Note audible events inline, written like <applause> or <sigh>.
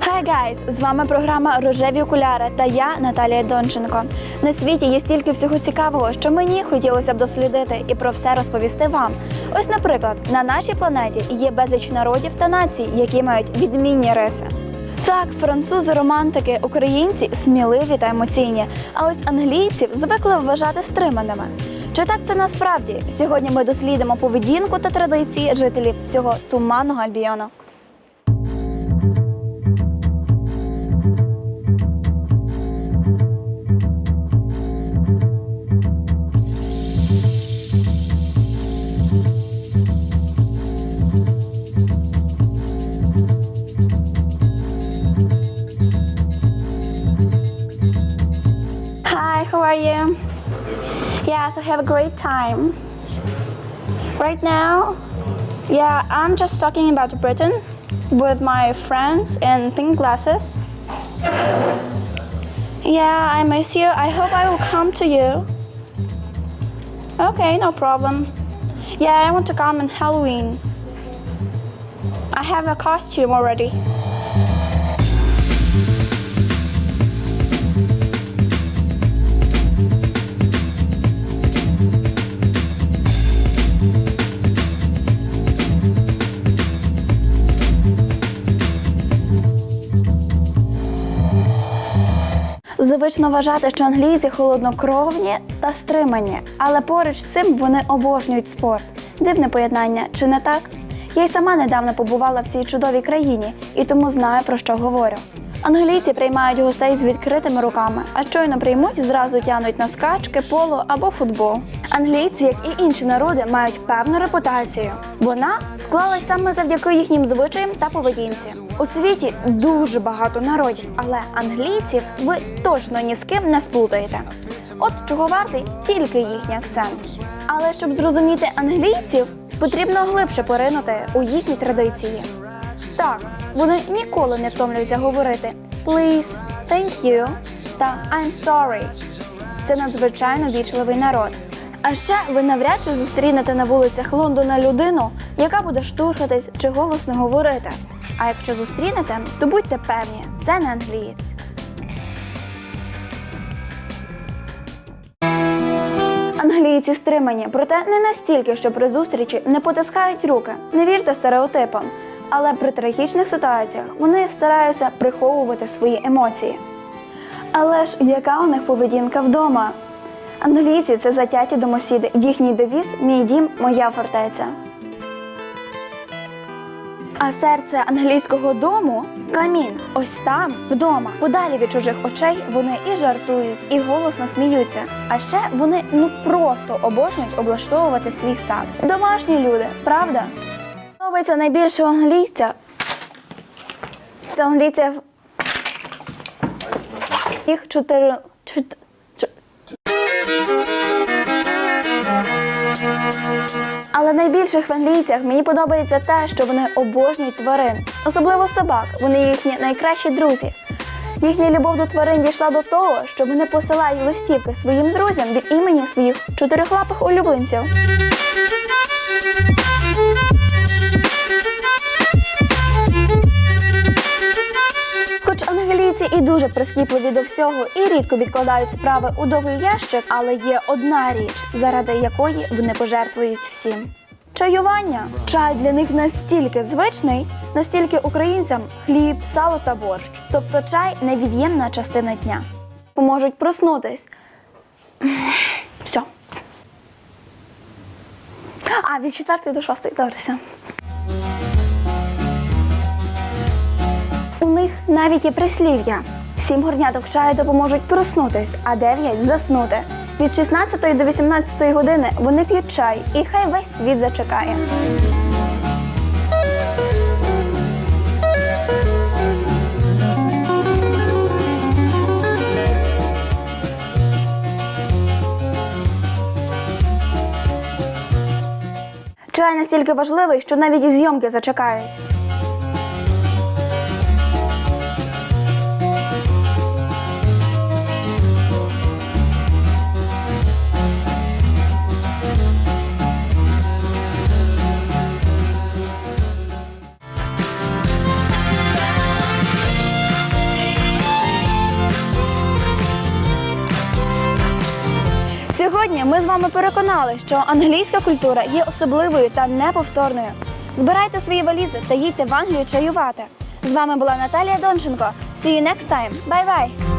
Hi guys! З вами програма Рожеві окуляри та я Наталія Донченко. На світі є стільки всього цікавого, що мені хотілося б дослідити і про все розповісти вам. Ось, наприклад, на нашій планеті є безліч народів та націй, які мають відмінні риси. Так, французи романтики, українці сміливі та емоційні, а ось англійців звикли вважати стриманими. Чи так це насправді? Сьогодні ми дослідимо поведінку та традиції жителів цього туманного альбіону. How are you? Yes, I have a great time. Right now, yeah, I'm just talking about Britain with my friends in pink glasses. Yeah, I miss you. I hope I will come to you. Okay, no problem. Yeah, I want to come on Halloween. I have a costume already. Звично вважати, що англійці холоднокровні та стримані, але поруч з цим вони обожнюють спорт. Дивне поєднання, чи не так? Я й сама недавно побувала в цій чудовій країні і тому знаю про що говорю. Англійці приймають гостей з відкритими руками, а щойно приймуть, зразу тянуть на скачки, поло або футбол. Англійці, як і інші народи, мають певну репутацію. Вона склалась саме завдяки їхнім звичаям та поведінці. У світі дуже багато народів, але англійців ви точно ні з ким не сплутаєте. От чого вартий тільки їхній акцент. Але щоб зрозуміти англійців, потрібно глибше поринути у їхні традиції. Так, вони ніколи не втомлюються говорити please, thank you та I'm sorry. Це надзвичайно вічливий народ. А ще ви навряд чи зустрінете на вулицях Лондона людину, яка буде штурхатись чи голосно говорити. А якщо зустрінете, то будьте певні, це не англієць. Англійці стримані, проте не настільки, що при зустрічі не потискають руки. Не вірте стереотипам. Але при трагічних ситуаціях вони стараються приховувати свої емоції. Але ж яка у них поведінка вдома? Англійці це затяті домосіди. Їхній девіз Мій дім, моя фортеця. А серце англійського дому камін. Ось там, вдома, подалі від чужих очей, вони і жартують, і голосно сміються. А ще вони ну просто обожнюють облаштовувати свій сад. Домашні люди, правда? Подобається найбільше англійця. Це англійців. Їх чотири. Але найбільших в англійцях мені подобається те, що вони обожнюють тварин, особливо собак. Вони їхні найкращі друзі. Їхня любов до тварин дійшла до того, що вони посилають листівки своїм друзям від імені своїх чотирихлапих улюбленців. Прискіпливі до всього і рідко відкладають справи у довгий ящик, але є одна річ, заради якої вони пожертвують всім. Чаювання. Чай для них настільки звичний, настільки українцям хліб, сало та борщ. Тобто чай невід'ємна частина дня. Поможуть проснутись. <sighs> Все. А, від четвертої до шостої, добре, все. У них навіть є прислів'я. Сім горняток чаю допоможуть проснутись, а дев'ять заснути. Від 16 до 18 години вони п'ють чай, і хай весь світ зачекає. Чай настільки важливий, що навіть і зйомки зачекають. Вами переконали, що англійська культура є особливою та неповторною. Збирайте свої валізи та їдьте в Англію чаювати. З вами була Наталія Донченко. See you next time. Bye-bye!